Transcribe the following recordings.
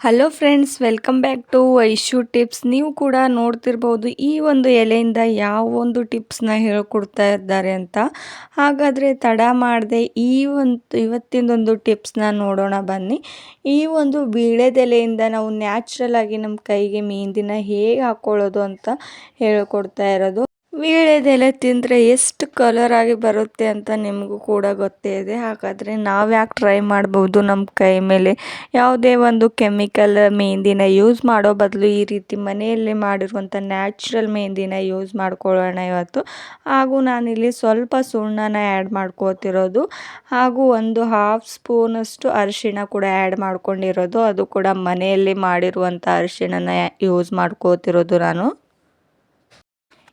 Hello friends welcome back to Aishu tips ನೀವು ಕೂಡ ನೋಡ್ತಿರ್ಬೋದು ಈ ಒಂದು ಎಲೆಯಿಂದ ಯಾವ ಒಂದು ಟಿಪ್ಸ್ನ ಹೇಳ್ಕೊಡ್ತಾ ಇದ್ದಾರೆ ಅಂತ. ಹಾಗಾದರೆ ತಡ ಮಾಡದೆ ಈ ಒಂದು ಇವತ್ತಿನದೊಂದು ಟಿಪ್ಸ್ನ ನೋಡೋಣ ಬನ್ನಿ. ಈ ಒಂದು ಬೀಳೆದೆಲೆಯಿಂದ ನಾವು ನ್ಯಾಚುರಲ್ ಆಗಿ ನಮ್ಮ ಕೈಗೆ ಮೆಹಂದಿನ ಹೇಗೆ ಹಾಕ್ಕೊಳ್ಳೋದು ಅಂತ ಹೇಳ್ಕೊಡ್ತಾ ಇರೋದು. ವೀಳ್ಯದೆಲೆ ತಿಂದರೆ ಎಷ್ಟು ಕಲರ್ ಆಗಿ ಬರುತ್ತೆ ಅಂತ ನಿಮಗೂ ಕೂಡ ಗೊತ್ತೇ ಇದೆ. ಹಾಗಾದರೆ ನಾವು ಯಾಕೆ ಟ್ರೈ ಮಾಡ್ಬೋದು ನಮ್ಮ ಕೈ ಮೇಲೆ? ಯಾವುದೇ ಒಂದು ಕೆಮಿಕಲ್ ಮೆಹಂದಿನ ಯೂಸ್ ಮಾಡೋ ಬದಲು ಈ ರೀತಿ ಮನೆಯಲ್ಲೇ ಮಾಡಿರುವಂಥ ನ್ಯಾಚುರಲ್ ಮೆಹಂದಿನ ಯೂಸ್ ಮಾಡ್ಕೊಳ್ಳೋಣ ಇವತ್ತು. ಹಾಗೂ ನಾನಿಲ್ಲಿ ಸ್ವಲ್ಪ ಸುಣ್ಣನ ಆ್ಯಡ್ ಮಾಡ್ಕೋತಿರೋದು. ಹಾಗೂ ಒಂದು ಹಾಫ್ ಸ್ಪೂನಷ್ಟು ಅರಿಶಿಣ ಕೂಡ ಆ್ಯಡ್ ಮಾಡ್ಕೊಂಡಿರೋದು. ಅದು ಕೂಡ ಮನೆಯಲ್ಲಿ ಮಾಡಿರುವಂಥ ಅರಿಶಿಣನ ಯೂಸ್ ಮಾಡ್ಕೋತಿರೋದು ನಾನು.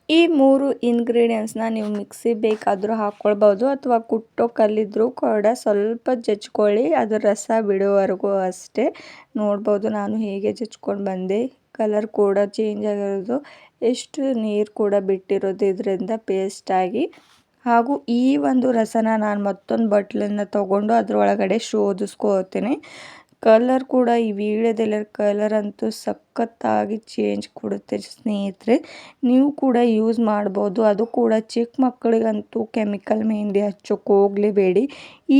ಈ ಮೂರು ಇಂಗ್ರೀಡಿಯೆಂಟ್ಸ್ನ ನೀವು ಮಿಕ್ಸಿ ಬೇಕಾದರೂ ಹಾಕ್ಕೊಳ್ಬೋದು ಅಥವಾ ಕುಟ್ಟೋ ಕಲ್ಲಿದ್ದರೂ ಕೂಡ ಸ್ವಲ್ಪ ಜಜ್ಕೊಳ್ಳಿ, ಅದು ರಸ ಬಿಡುವವರೆಗೂ ಅಷ್ಟೇ. ನೋಡ್ಬೋದು ನಾನು ಹೇಗೆ ಜಜ್ಕೊಂಡು ಬಂದೆ. ಕಲರ್ ಕೂಡ ಚೇಂಜ್ ಆಗಿರೋದು. ಎಷ್ಟು ನೀರು ಕೂಡ ಬಿಟ್ಟಿರೋದು ಇದರಿಂದ ಪೇಸ್ಟಾಗಿ ಹಾಗೂ ಈ ಒಂದು ರಸನ ನಾನು ಮತ್ತೊಂದು ಬಟ್ಲನ್ನು ತೊಗೊಂಡು ಅದರೊಳಗಡೆ ಶೋಧಿಸ್ಕೋತೀನಿ ಕಲರ್ ಕೂಡ ಈ ವೀಳ್ಯದೆಲೆ ಕಲರ್ ಅಂತೂ ಸಖತ್ತಾಗಿ ಚೇಂಜ್ ಕೊಡುತ್ತೆ ಸ್ನೇಹಿತರೆ. ನೀವು ಕೂಡ ಯೂಸ್ ಮಾಡ್ಬೋದು. ಅದು ಕೂಡ ಚಿಕ್ಕ ಮಕ್ಕಳಿಗಂತೂ ಕೆಮಿಕಲ್ ಮೆಹಂದಿ ಹಚ್ಚೋಕೆ ಹೋಗಲೇಬೇಡಿ.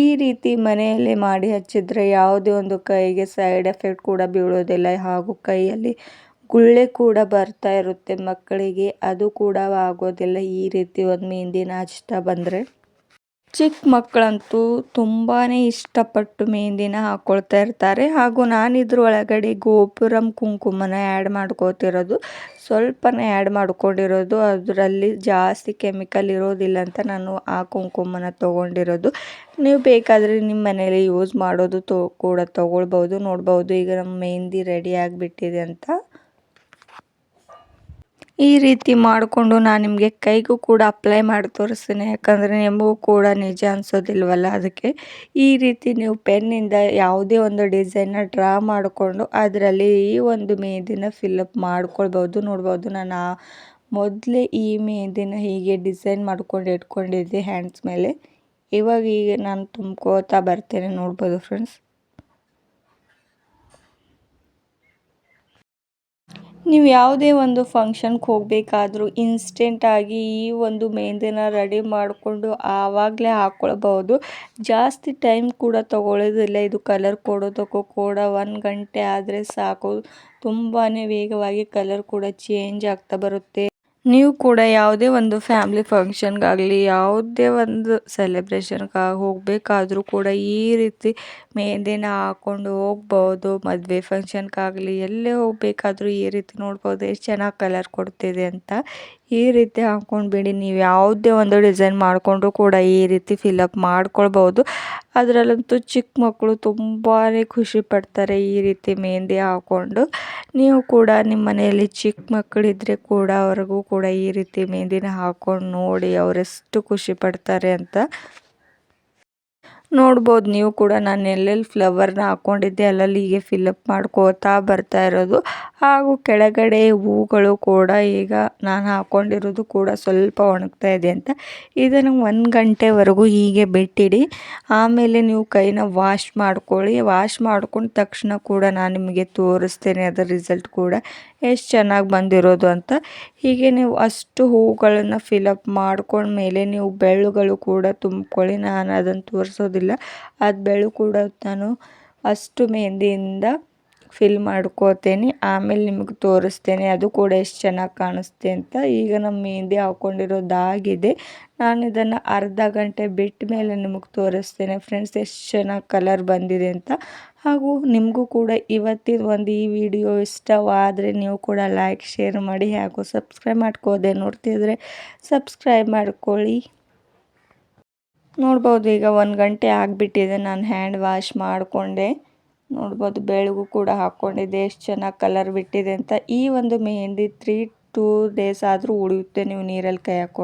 ಈ ರೀತಿ ಮನೆಯಲ್ಲೇ ಮಾಡಿ ಹಚ್ಚಿದರೆ ಯಾವುದೇ ಒಂದು ಕೈಗೆ ಸೈಡ್ ಎಫೆಕ್ಟ್ ಕೂಡ ಬೀಳೋದಿಲ್ಲ. ಹಾಗೂ ಕೈಯಲ್ಲಿ ಗುಳ್ಳೆ ಕೂಡ ಬರ್ತಾ ಇರುತ್ತೆ ಮಕ್ಕಳಿಗೆ. ಅದು ಕೂಡ ಆಗೋದಿಲ್ಲ. ಈ ರೀತಿ ಒಂದು ಮೆಹಂದಿನ ಹಚ್ತಾ ಬಂದರೆ. ಚಿಕ್ಕ ಮಕ್ಕಳಂತೂ ತುಂಬಾ ಇಷ್ಟಪಟ್ಟು ಮೆಹಂದಿನ ಹಾಕ್ಕೊಳ್ತಾ ಇರ್ತಾರೆ. ಹಾಗೂ ನಾನು ಒಳಗಡೆ ಗೋಪುರಂ ಕುಂಕುಮನ ಆ್ಯಡ್ ಮಾಡ್ಕೋತಿರೋದು. ಸ್ವಲ್ಪನೇ ಆ್ಯಡ್ ಮಾಡ್ಕೊಂಡಿರೋದು. ಅದರಲ್ಲಿ ಜಾಸ್ತಿ ಕೆಮಿಕಲ್ ಇರೋದಿಲ್ಲ ಅಂತ ನಾನು ಆ ಕುಂಕುಮನ ತೊಗೊಂಡಿರೋದು. ನೀವು ಬೇಕಾದರೆ ನಿಮ್ಮ ಮನೇಲಿ ಯೂಸ್ ಮಾಡೋದು ತೊ, ಕೂಡ ತೊಗೊಳ್ಬೋದು, ನೋಡ್ಬೋದು. ಈಗ ನಮ್ಮ ಮೆಹಂದಿ ರೆಡಿ ಆಗಿಬಿಟ್ಟಿದೆ ಅಂತ. ಈ ರೀತಿ ಮಾಡಿಕೊಂಡು ನಾನು ನಿಮಗೆ ಕೈಗೂ ಕೂಡ ಅಪ್ಲೈ ಮಾಡಿ ತೋರಿಸ್ತೀನಿ. ಯಾಕಂದರೆ ನಿಮಗೂ ಕೂಡ ನಿಜ ಅನಿಸೋದಿಲ್ವಲ್ಲ ಅದಕ್ಕೆ. ಈ ರೀತಿ ನೀವು ಪೆನ್ನಿಂದ ಯಾವುದೇ ಒಂದು ಡಿಸೈನ್ನ ಡ್ರಾ ಮಾಡಿಕೊಂಡು ಅದರಲ್ಲಿ ಈ ಒಂದು ಮೇದಿನ ಫಿಲ್ಲಪ್ ಮಾಡ್ಕೊಳ್ಬೋದು. ನೋಡ್ಬೋದು ನಾನು ಮೊದಲೇ ಈ ಮೇದಿನ ಹೀಗೆ ಡಿಸೈನ್ ಮಾಡ್ಕೊಂಡು ಇಟ್ಕೊಂಡಿದ್ದೆ ಹ್ಯಾಂಡ್ಸ್ ಮೇಲೆ. ಇವಾಗ ಈಗ ನಾನು ತುಂಬ್ಕೋತಾ ಬರ್ತೇನೆ ನೋಡ್ಬೋದು ಫ್ರೆಂಡ್ಸ್ ನೀವು ಯಾವುದೇ ಒಂದು ಫಂಕ್ಷನ್ಗೆ ಹೋಗಬೇಕಾದ್ರೂ ಇನ್ಸ್ಟೆಂಟಾಗಿ ಈ ಒಂದು ಮೆಹಂದಿನ ರೆಡಿ ಮಾಡಿಕೊಂಡು ಆವಾಗಲೇ ಹಾಕ್ಕೊಳ್ಬಹುದು ಜಾಸ್ತಿ ಟೈಮ್ ಕೂಡ ತಗೊಳ್ಳೋದಿಲ್ಲ. ಇದು ಕಲರ್ ಕೊಡೋದಕ್ಕೂ ಕೂಡ ಒಂದು ಗಂಟೆ ಆದರೆ ಸಾಕು. ತುಂಬಾ ವೇಗವಾಗಿ ಕಲರ್ ಕೂಡ ಚೇಂಜ್ ಆಗ್ತಾ ಬರುತ್ತೆ. ನೀವು ಕೂಡ ಯಾವುದೇ ಒಂದು ಫ್ಯಾಮ್ಲಿ ಫಂಕ್ಷನ್ಗಾಗಲಿ ಯಾವುದೇ ಒಂದು ಸೆಲೆಬ್ರೇಷನ್ಗೆ ಹೋಗಬೇಕಾದ್ರೂ ಕೂಡ ಈ ರೀತಿ ಮೆಹಂದಿನ ಹಾಕ್ಕೊಂಡು ಹೋಗ್ಬೋದು, ಮದುವೆ ಫಂಕ್ಷನ್ಗಾಗಲಿ ಎಲ್ಲೇ ಹೋಗಬೇಕಾದ್ರೂ ಈ ರೀತಿ ನೋಡ್ಬೋದು, ಎಷ್ಟು ಚೆನ್ನಾಗಿ ಕಲರ್ ಕೊಡ್ತಿದೆ ಅಂತ ಈ ರೀತಿ ಹಾಕ್ಕೊಂಡ್ಬಿಡಿ ನೀವು ಯಾವುದೇ ಒಂದು ಡಿಸೈನ್ ಮಾಡಿಕೊಂಡ್ರೂ ಕೂಡ ಈ ರೀತಿ ಫಿಲಪ್ ಮಾಡ್ಕೊಳ್ಬೋದು. ಅದರಲ್ಲಂತೂ ಚಿಕ್ಕ ಮಕ್ಕಳು ತುಂಬಾ ಖುಷಿ ಪಡ್ತಾರೆ ಈ ರೀತಿ ಮೆಹೆಂದಿ ಹಾಕ್ಕೊಂಡು ನೀವು ಕೂಡ ನಿಮ್ಮ ಮನೆಯಲ್ಲಿ ಚಿಕ್ಕ ಮಕ್ಕಳಿದ್ರೆ ಕೂಡ ಅವ್ರಿಗೂ ಕೂಡ ಈ ರೀತಿ ಮೆಹೆಂದಿನ ಹಾಕ್ಕೊಂಡು ನೋಡಿ ಅವರೆಷ್ಟು ಖುಷಿ ಪಡ್ತಾರೆ ಅಂತ ನೋಡ್ಬೋದು. ನೀವು ಕೂಡ ನಾನು ಎಲ್ಲೆಲ್ಲಿ ಫ್ಲವರ್ನ ಹಾಕ್ಕೊಂಡಿದ್ದೆ ಅಲ್ಲಲ್ಲಿ ಹೀಗೆ ಫಿಲಪ್ ಮಾಡ್ಕೋತಾ ಬರ್ತಾ ಇರೋದು. ಹಾಗೂ ಕೆಳಗಡೆ ಹೂಗಳು ಕೂಡ ಈಗ ನಾನು ಹಾಕ್ಕೊಂಡಿರೋದು ಕೂಡ ಸ್ವಲ್ಪ ಒಣಗ್ತಾ ಇದೆ ಅಂತ. ಇದನ್ನು ಒಂದು ಗಂಟೆವರೆಗೂ ಹೀಗೆ ಬಿಟ್ಟಿಡಿ. ಆಮೇಲೆ ನೀವು ಕೈನ ವಾಶ್ ಮಾಡ್ಕೊಳ್ಳಿ. ವಾಶ್ ಮಾಡ್ಕೊಂಡ ತಕ್ಷಣ ಕೂಡ ನಾನು ನಿಮಗೆ ತೋರಿಸ್ತೇನೆ ಅದರ ರಿಸಲ್ಟ್ ಕೂಡ ಎಷ್ಟು ಚೆನ್ನಾಗಿ ಬಂದಿರೋದು ಅಂತ. ಹೀಗೆ ನೀವು ಅಷ್ಟು ಹೂಗಳನ್ನು ಫಿಲಪ್ ಮಾಡ್ಕೊಂಡ್ಮೇಲೆ ನೀವು ಬೆಳ್ಳುಗಳು ಕೂಡ ತುಂಬ್ಕೊಳ್ಳಿ. ನಾನು ಅದನ್ನು ತೋರಿಸೋದಿಲ್ಲ. ಅದು ಬೆಳು ಕೂಡ ನಾನು ಅಷ್ಟು ಮೆಹಂದಿಯಿಂದ ಫಿಲ್ ಮಾಡ್ಕೋತೇನೆ. ಆಮೇಲೆ ನಿಮಗೆ ತೋರಿಸ್ತೇನೆ. ಅದು ಕೂಡ ಎಷ್ಟು ಚೆನ್ನಾಗಿ ಕಾಣಿಸ್ತೆ ಅಂತ. ಈಗ ನಮ್ಮ ಮೆಹಂದಿ ಹಾಕ್ಕೊಂಡಿರೋದಾಗಿದೆ ನಾನು ಇದನ್ನು ಅರ್ಧ ಗಂಟೆ ಬಿಟ್ಟ ಮೇಲೆ ನಿಮಗೆ ತೋರಿಸ್ತೇನೆ. ಫ್ರೆಂಡ್ಸ್ ಎಷ್ಟು ಚೆನ್ನಾಗಿ ಕಲರ್ ಬಂದಿದೆ ಅಂತ. ಹಾಗೂ ನಿಮಗೂ ಕೂಡ ಇವತ್ತಿನ ಒಂದು ಈ ವಿಡಿಯೋ ಇಷ್ಟವಾದರೆ ನೀವು ಕೂಡ ಲೈಕ್ ಶೇರ್ ಮಾಡಿ ಹಾಗೂ ಸಬ್ಸ್ಕ್ರೈಬ್ ಮಾಡ್ಕೋದೆ ನೋಡ್ತಿದ್ರೆ ಸಬ್ಸ್ಕ್ರೈಬ್ ಮಾಡ್ಕೊಳ್ಳಿ. ನೋಡ್ಬೋದು, ಈಗ ಒಂದು ಗಂಟೆ ಆಗಿಬಿಟ್ಟಿದೆ. ನಾನು ಹ್ಯಾಂಡ್ ವಾಶ್ ಮಾಡಿಕೊಂಡೆ. ನೋಡ್ಬೋದು, ಬೆಳಗು ಕೂಡ ಹಾಕ್ಕೊಂಡಿದ್ದೆ ಎಷ್ಟು ಚೆನ್ನಾಗಿ ಕಲರ್ ಬಿಟ್ಟಿದೆ ಅಂತ. ಈ ಒಂದು ಮೆಹೆಂದಿ ತ್ರೀ ಟೂ ಡೇಸ್ ಆದರೂ ಉಳಿಯುತ್ತೆ. ನೀವು ನೀರಲ್ಲಿ ಕೈ ಹಾಕ್ಕೊಂಡು